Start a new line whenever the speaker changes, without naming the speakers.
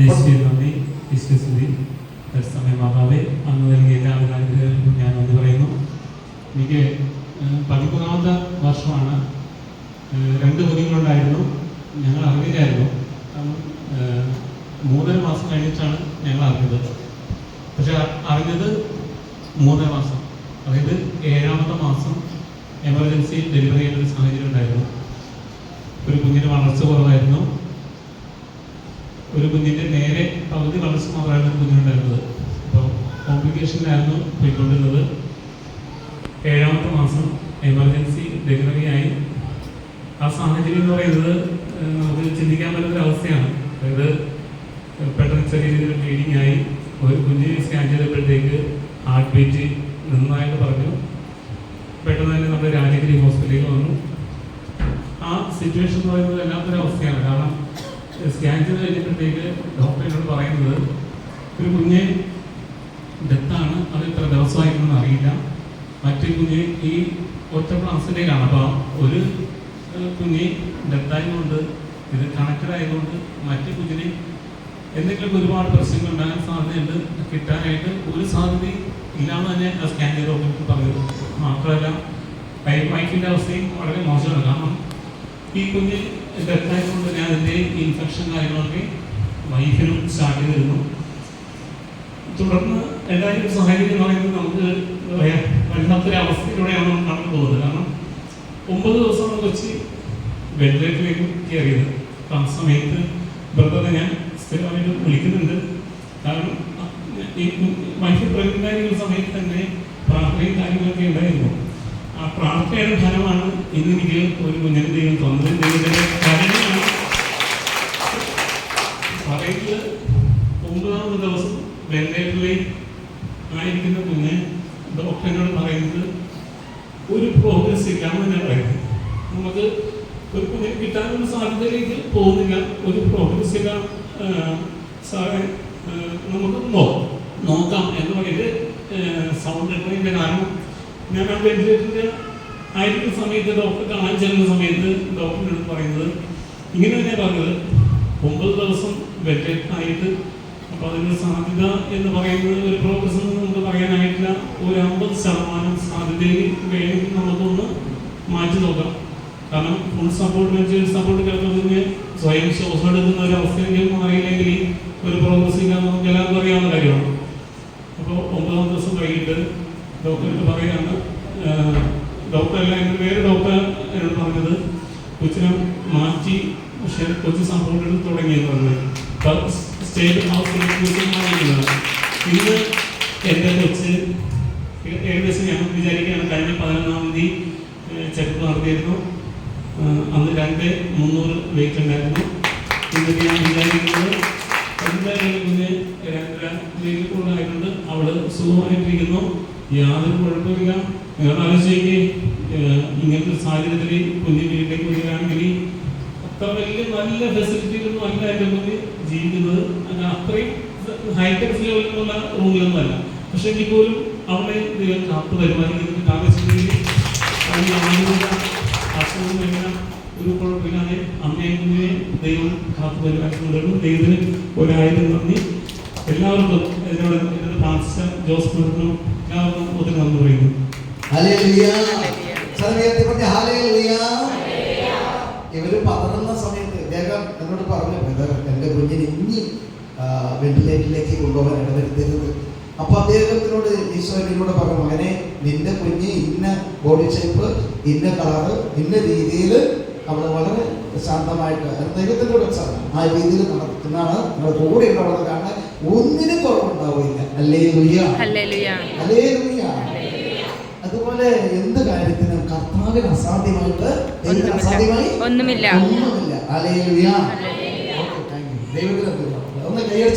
യേശുവെ നന്ദി വിശ്വസ്തി തത്സമയമാകാതെ അങ്ങ് നൽകിയ അനുഗ്രഹങ്ങൾക്കും ഞാൻ നന്ദി പറയുന്നു. എനിക്ക് പതിമൂന്നാമത്തെ വർഷമാണ്. രണ്ട് കുഞ്ഞുങ്ങളുണ്ടായിരുന്നു ഞങ്ങൾ അറിഞ്ഞില്ലായിരുന്നു കാരണം മൂന്നര മാസം കഴിഞ്ഞിട്ടാണ് ഞങ്ങൾ അറിഞ്ഞത്. പക്ഷെ അറിഞ്ഞത് മൂന്നര മാസം. അതായത് ഏഴാമത്തെ മാസം എമർജൻസി ഡെലിവറി ചെയ്യുന്ന ഒരു സാഹചര്യം ഉണ്ടായിരുന്നു. ഒരു കുഞ്ഞിന് വളർച്ച കുറവായിരുന്നു. ഒരു കുഞ്ഞിന്റെ നേരെ പകുതി വളർച്ച മാത്രമായിരുന്നു ഒരു കുഞ്ഞിനുണ്ടായിരുന്നത് അപ്പോൾ കോംപ്ലിക്കേഷനിലായിരുന്നു പോയിക്കൊണ്ടിരുന്നത്. ഏഴാമത്തെ മാസം എമർജൻസി ഡെലിവറി ആയി ആ സാഹചര്യം എന്ന് പറയുന്നത് നമുക്ക് ചിന്തിക്കാൻ പറ്റുന്ന അവസ്ഥയാണ്. അതായത് പെട്ടെന്ന് ചെറിയ രീതിയിൽ ബ്ലീഡിങ് ആയി. ഒരു കുഞ്ഞിനെ സ്കാൻ ചെയ്തപ്പോഴത്തേക്ക് ഹാർട്ട് ബീറ്റ് നന്നായിട്ട് പറഞ്ഞു. പെട്ടെന്ന് തന്നെ നമ്മുടെ രാജഗിരി ഹോസ്പിറ്റലിൽ വന്നു. ആ സിറ്റുവേഷൻ എന്ന് പറയുന്നത് വല്ലാത്തൊരു അവസ്ഥയാണ്. കാരണം സ്കാൻ ചെയ്ത് കഴിഞ്ഞപ്പോഴത്തേക്ക് ഡോക്ടർ എന്നോട് പറയുന്നത് ഒരു കുഞ്ഞ് മറ്റൊരു കുഞ്ഞ് ഈ ഒറ്റ പ്ലാസിന്റെയിലാണ് അപ്പോൾ ഒരു കുഞ്ഞി ഡെത്തായതുകൊണ്ട് ഇത് കണക്റ്റഡ് ആയതുകൊണ്ട് മറ്റു കുഞ്ഞിന് എന്തെങ്കിലും ഒരുപാട് പ്രശ്നങ്ങൾ ഉണ്ടാകാൻ സാധ്യതയുണ്ട് കിട്ടാനായിട്ട് ഒരു സാധ്യത ഇല്ലാന്ന് തന്നെ സ്കാൻ ചെയ്ത് നോക്കി പറഞ്ഞത് മാത്രമല്ല വൈഫിന്റെ അവസ്ഥയും വളരെ മോശമാണ്. കാരണം ഈ കുഞ്ഞ് ഡെത്തായതുകൊണ്ട് ഞാൻ അതിന്റെ ഇൻഫെക്ഷൻ കാര്യങ്ങളൊക്കെ വൈഫിനും സ്റ്റാർട്ട് ചെയ്തിരുന്നു. തുടർന്ന് എല്ലാവരും സാഹചര്യം എന്ന് പറയുന്നത് നമുക്ക് നമ്മൾ കടന്നു പോകുന്നത്. കാരണം ഒമ്പത് ദിവസമാണ് കൊച്ചി വെന്റിലേറ്ററിലേക്ക് കയറിയത്. ആ സമയത്ത് ബ്രദറെ ഞാൻ സ്ഥിരമായിട്ട് വിളിക്കുന്നുണ്ട്. കാരണം മനുഷ്യ ആയിരിക്കുന്ന സമയത്ത് തന്നെ പ്രാർത്ഥനയും കാര്യങ്ങളൊക്കെ ഉണ്ടായിരുന്നു. ആ പ്രാർത്ഥനയുടെ ഫലമാണ് ഇന്ന് എനിക്ക് ഒരു കുഞ്ഞിന് ദൈവം തന്നത് ദൈവത്തിന്റെ പറയുന്നത് ഒമ്പതാമത് ദിവസം വെന്റിലേറ്ററിൽ ആയിരിക്കുന്ന കുഞ്ഞ് ഡോക്ടറിനോട് പറയുന്നത് ഒരു പ്രോഗ്രസ് ഇല്ല എന്നാണ് പറയുന്നത്. നമുക്ക് ഒരു കുഞ്ഞിന് കിട്ടാനുള്ള സാധ്യതയിലേക്ക് പോകുന്നില്ല. ഒരു പ്രോഗ്രസ് ഇല്ല സാറേ നമുക്ക് നോക്കാം. നോക്കാം എന്ന് പറഞ്ഞിട്ട് സൗണ്ട് ഇട്ടതിന്റെ കാരണം ഞാൻ ആ വെന്റിലേറ്ററിന്റെ ആയിരിക്കുന്ന സമയത്ത് ഡോക്ടർ കാണാൻ ചെല്ലുന്ന സമയത്ത് ഡോക്ടറിനോട് പറയുന്നത് ഇങ്ങനെ തന്നെ പറഞ്ഞത്. ഒമ്പത് ദിവസം വെന്റിലേറ്ററായിട്ട് അപ്പോൾ അതിന് സാധ്യത എന്ന് പറയുന്നത് ഒരു പ്രോഗ്രസ് നമുക്ക് പറയാനായിട്ടില്ല. ഒരു അമ്പത് ശതമാനം സാധ്യതയിൽ വേണമെങ്കിൽ നമുക്കൊന്ന് മാറ്റി നോക്കാം. കാരണം ഫുൾ സപ്പോർട്ട് വെച്ച് സപ്പോർട്ട് കിടക്കുന്നതിന് സ്വയം ശ്വാസം എടുക്കുന്ന ഒരു അവസ്ഥയെങ്കിലും മാറിയില്ലെങ്കിൽ ഒരു പ്രോഗ്രസ് ഇല്ല എന്ന് നമുക്ക് എല്ലാവർക്കും അറിയാവുന്ന കാര്യമാണ്. അപ്പോൾ ഒമ്പതാം ദിവസം വൈകിട്ട് ഡോക്ടർക്ക് പറയുകയാണ് ഡോക്ടറല്ല എന്റെ വേറെ ഡോക്ടർ എന്നോട് പറഞ്ഞത് കൊച്ചിനെ മാറ്റി പക്ഷേ കൊച്ചു സപ്പോർട്ട് എടുത്ത് തുടങ്ങിയെന്ന് പറഞ്ഞത് സ്റ്റേറ്റ് ഹൗസ് ഹോസ്പിറ്റലിൽ ഇന്ന് എന്റെ കൊച്ച് ഏകദേശം ഞാൻ വിചാരിക്കുകയാണ് കഴിഞ്ഞ പതിനൊന്നാം തീയതി ചെക്കപ്പ് നടത്തിയിരുന്നു. അന്ന് രണ്ട് മുന്നൂറ് വെയിറ്റ് ഉണ്ടായിരുന്നു. ഇന്നൊക്കെ ഞാൻ വിചാരിക്കുന്നത് എന്തായാലും കുഞ്ഞ് രണ്ടര വെയിൽ കൂടുതലായിട്ടുണ്ട്. അവൾ സുഖമായിട്ടിരിക്കുന്നു. യാതൊരു കുഴപ്പമില്ല. വേറെ ആലോചിക്ക് ഇങ്ങനത്തെ സാഹചര്യത്തിൽ കുഞ്ഞ് വീട്ടിലേക്ക് വരികയാണെങ്കിൽ അത്ര വലിയ നല്ല ഫെസിലിറ്റിയിലൊന്നും അല്ല എന്റെ മുന്നിൽ ജീവിക്കുന്നത്. അങ്ങനെ അത്രയും ഹൈടെക് ലെവലിലുള്ള റൂമിലൊന്നും അല്ല പക്ഷെ എങ്കിൽ പോലും അവളെ ദൈവം കാത്തു പരിപാലിക്കുന്നത് അതിന് ആളുകളുടെ ഒരു കുഴപ്പമില്ലാതെ അമ്മയെ ദൈവം കാത്തു പരിപാലിക്കുന്നുണ്ടായിരുന്നു. ദൈവത്തിന് ഒരായിരം നന്ദി. എല്ലാവർക്കും എന്നോട് എന്നോട് പ്രാർത്ഥിച്ച ജോസ് കുമാറിനും എല്ലാവർക്കും ഒത്തിരി നന്ദി പറയുന്നു.
ഹല്ലേലൂയ. സർവത്തെ പറഞ്ഞ ഹല്ലേലൂയ. ഇവർ പതറുന്ന സമയത്ത് ഇദ്ദേഹം എന്നോട് പറഞ്ഞു എന്റെ എന്റെ കുഞ്ഞിനെ ഇനി വെന്റിലേറ്ററിലേക്ക് കൊണ്ടുപോകാൻ ഇടവരുത്തരുത്. അപ്പൊ അദ്ദേഹത്തിനോട് ഈശ്വരനോട് പറഞ്ഞു മകനെ നിന്റെ കുഞ്ഞ് ഇന്ന ബോഡി ഷേപ്പ് ഇന്ന കളറ് ഇന്ന രീതിയിൽ അവൾ വളരെ ശാന്തമായിട്ട് അദ്ദേഹത്തിനോട് വെച്ചാണ് ആ രീതിയിൽ നടത്തുന്നതാണ്. നമ്മുടെ കൂടെ ഉണ്ടാവുന്നത് കാരണം ഒന്നിനും കുറവുണ്ടാവില്ല അല്ലേ ലുയ്യ അല്ലേ ലുയ്യ അതുപോലെ എന്ത് കാര്യത്തിനും കർത്താവിന് അസാധ്യമായിട്ട് ദൈവത്തിന്
ഒന്നുമില്ല.
അസാധ്യമായി
ഒന്നുമില്ല.
ദൈവത്തിന് ഒന്ന് കൈയടിച്ച്